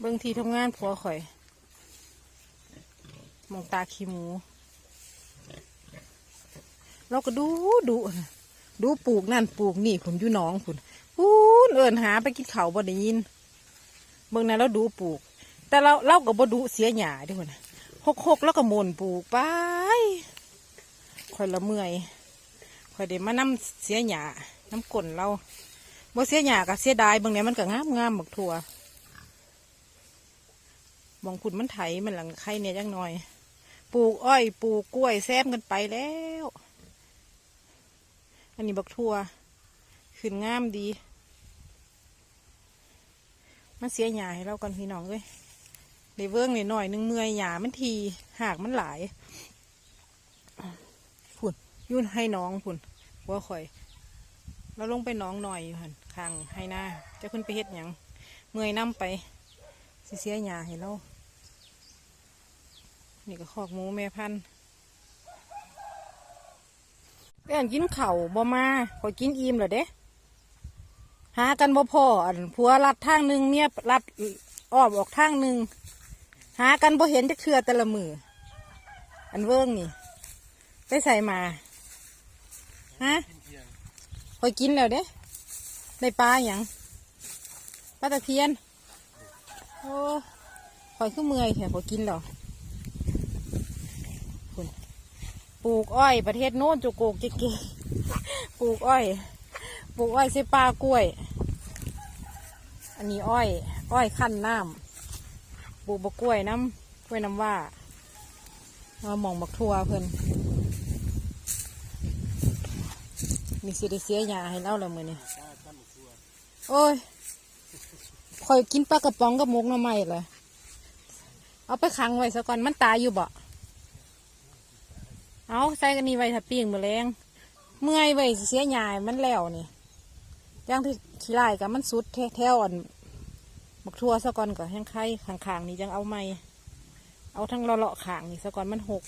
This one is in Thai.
เบิ่งทีทำงานผัวข่อยมองตาขี้หมู เราก็ดูดูดูปลูกนั่นปลูกนี่ผุนอยู่น้องผุนพูนเอินหาไปกินเขาบ่ได้ยินเบิ่งนั้นเราดูปลูก แต่เราเราก็บ่ดูเสียหญ้าด้วยนะหกหกแล้วก็หมนปลูกไปข่อยละเมื่อยข่อยได้มานํเสียหญ้าน้ำกลนเราบ่เสียหญ้าก็เสียดายเบิ่งเนี้มันก็งามงามบักทั่ว มองผุนมันไถมันหลังไข่เนี่ยจังหน่อย ปลูกอ้อย ปลูกกล้วยแซมกันไปแล้ว อันนี้บักทั่วขึ้นงามดี มันเสียหญ้าให้เราก่อนพี่น้องเอ้ยได้เวิ้งหน่อยหนึงเมื่อยหญ้ามันทีหากมันหลายพุ่นยุ่นให้น้องพุ่นหัว่าข่อยเราลงไปน้องหน่อยอยู่หันข้างให้หน้าจะขึ้นไปเฮ็ดหยังเมื่อยน้ำไปเสียหญ้าให้เรา นี่ก็คอกหมูแม่พันธุ์เพื่นกินเข่าบ่มาขอยกินอิ่มเหรอเด้หากันบ่พออันผัวรัดทางหนึ่งเมียรัดอ้อมออกทางหนึ่งหากันบ่เห็นจะเคือแต่ละมืออันเวิ้งนี่ไปใส่มาฮะคอยกินแล้วเด้ได้ปลาอย่างปลาตะเพียนโอ้คอยขึ้นเมื่อยแถวคอยกินแล้วคุณ ปลูกอ้อย ประเทศโน้นจุกโกกเก๋ๆปลูกอ้อย ปลูกอ้อยใส่ปลากล้วย อันนี้อ้อย อ้อยขั้นน้ำปลูกบกกล้วยน้ำกล้วยน้ำว่ามาหมองบักทัวเพิ่นมีสิได้เสียยาให้เล่าแล้วมือนี่โอ้ยคอยกินปลากระป๋องกับมกน้ำไม้เลยเอาไปขังไว้ซะก่อนมันตายอยู่บ่ เอาใส่กันนี่ไว้ถ้าปิ้งมะแรงเมื่อยไว้สิเสียยาให้มันแล้วนี่ย่างที่ขี้ไล่กับมันสุดแถวอ่อนบักทั่วซะก่อนก็แห้งไข่ขางๆนี่จังเอาไม่เอาทั้งเลาะๆขางนี่ซะก่อนมันหก